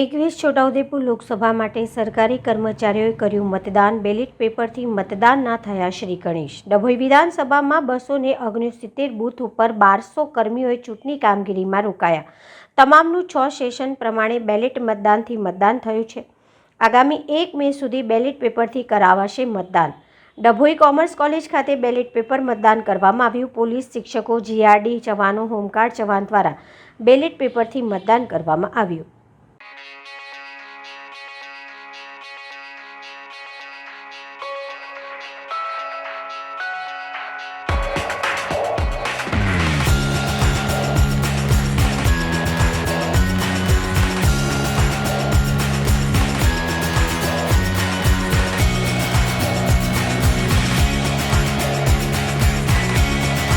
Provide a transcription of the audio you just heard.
એકવીસ છોટાઉદેપુર લોકસભા માટે સરકારી કર્મચારીઓએ કર્યું મતદાન. બેલેટ પેપરથી મતદાન ના થયા, શ્રી ગણેશ. ડભોઈ વિધાનસભામાં બસો ને ઓગણસિત્તેર બૂથ ઉપર બારસો કર્મીઓએ ચૂંટણી કામગીરીમાં રોકાયા. તમામનું છ સેશન પ્રમાણે બેલેટ મતદાનથી મતદાન થયું છે. આગામી એક મે સુધી બેલેટ પેપરથી કરાવાશે મતદાન. ડભોઈ કોમર્સ કોલેજ ખાતે બેલેટ પેપર મતદાન કરવામાં આવ્યું. પોલીસ શિક્ષકો, જીઆરડી જવાનો, હોમગાર્ડ જવાન દ્વારા બેલેટ પેપરથી મતદાન કરવામાં આવ્યું.